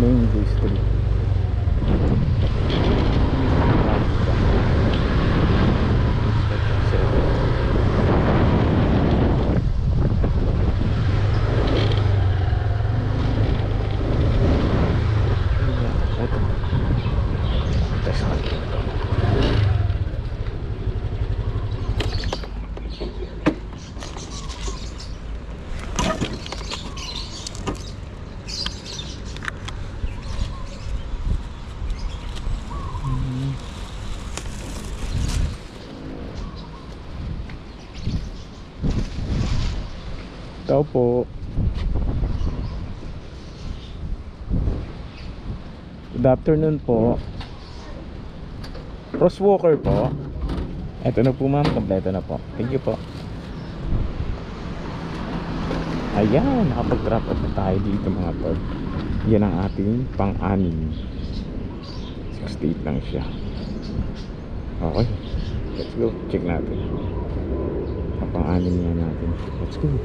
Manchester. Outro. Tao po. Good afternoon po. Crosswalker po. Ito na po ma'am, kompleto na po. Thank you po. Ayan, nakapag-drop off na tayo dito mga tol. Yan ang ating pang-anim. 68 lang siya. Okay. Let's go. Check natin. Ang pang-anim nga natin. Let's go.